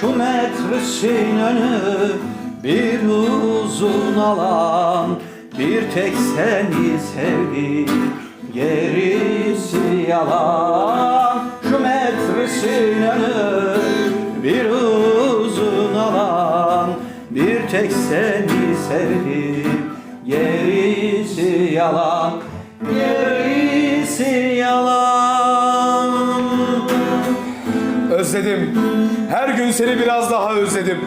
Şu metrisin önü bir uzun alan. Bir tek seni sevdim gerisi yalan. Şu metrisin önü bir uzun alan. Bir tek seni sevdim gerisi yalan. Gerisi yalan Özledim. Her gün seni biraz daha özledim.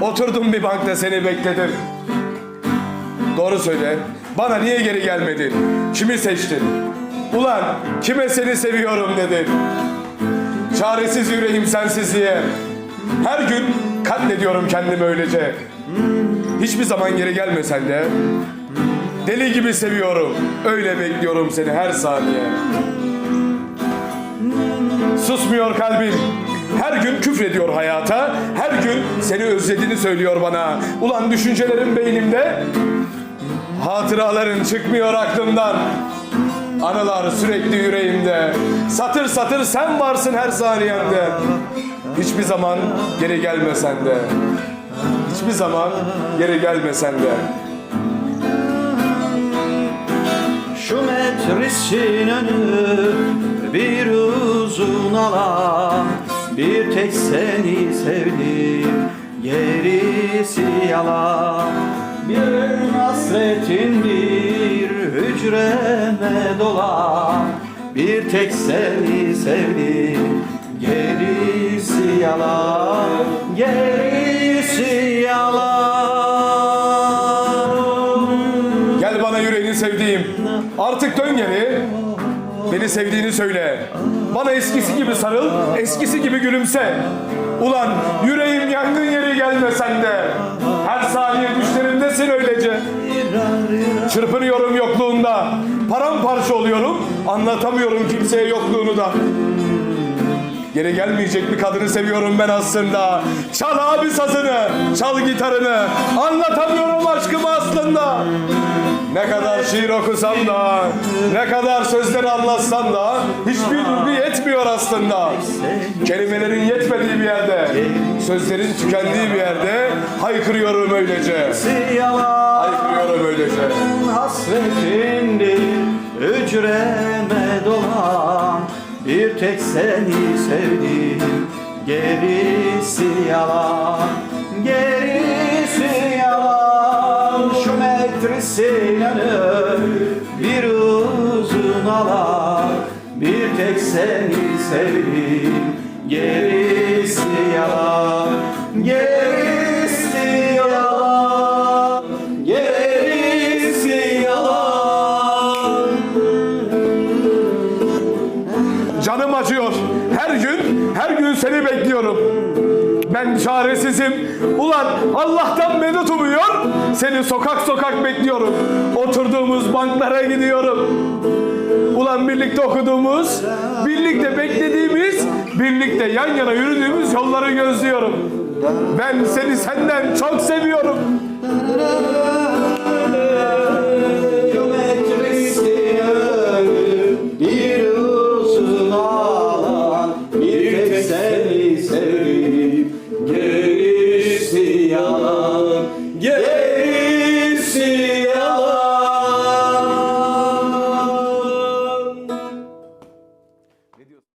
Oturdum bir bankta seni bekledim. Doğru söyle. Bana niye geri gelmedin? Kimi seçtin? Ulan kime seni seviyorum dedin? Çaresiz yüreğim sensizliğe. Her gün katlediyorum kendimi öylece. Hiçbir zaman geri gelmesen de deli gibi seviyorum. Öyle bekliyorum seni her saniye. Susmuyor kalbim. Her gün küfrediyor hayata. Her gün seni özlediğini söylüyor bana. Ulan düşüncelerim beynimde. Hatıraların çıkmıyor aklımdan. Anılar sürekli yüreğimde. Satır satır sen varsın her saniyemde. Hiçbir zaman geri gelmesen de. Hiçbir zaman geri gelmesen de. Şu metrisin önü bir uzun alan Bir tek seni sevdim gerisi yalan Bir hasretin bir hücreme dolan Bir tek seni sevdim gerisi yalan Gerisi yalan Gel bana yüreğini sevdiğim. Artık dön geri. Beni sevdiğini söyle. Bana eskisi gibi sarıl, eskisi gibi gülümse. Ulan yüreğim yangın yeri gelmesen de. Her saniye düşlerimdesin öylece. Çırpınıyorum yokluğunda. Paramparça oluyorum. Anlatamıyorum kimseye yokluğunu da. Geri gelmeyecek bir kadını seviyorum ben aslında. Çal abi sazını, çal gitarını. Anlatamıyorum aşkımı aslında. Ne kadar şiir okusam da, ne kadar sözleri anlatsam da hiçbir duygu yetmiyor aslında. Kelimelerin yetmediği bir yerde, sözlerin tükendiği bir yerde haykırıyorum öylece. Haykırıyorum öylece. hasretindir Hücreme dolan Bir tek seni sevdim Gerisi yalan Gerisi Şu metrisin önü Bir uzun alan Bir tek seni sevdim Gerisi yalan Gerisi yalan Gerisi yalan Canım acıyor. Her gün, her gün seni bekliyorum. Ben çaresizim. Ulan Allah'tan medet umuyor. Seni sokak sokak bekliyorum. Oturduğumuz banklara gidiyorum. Ulan birlikte okuduğumuz, birlikte beklediğimiz, birlikte yan yana yürüdüğümüz yolları gözlüyorum. Ben seni senden çok seviyorum. see.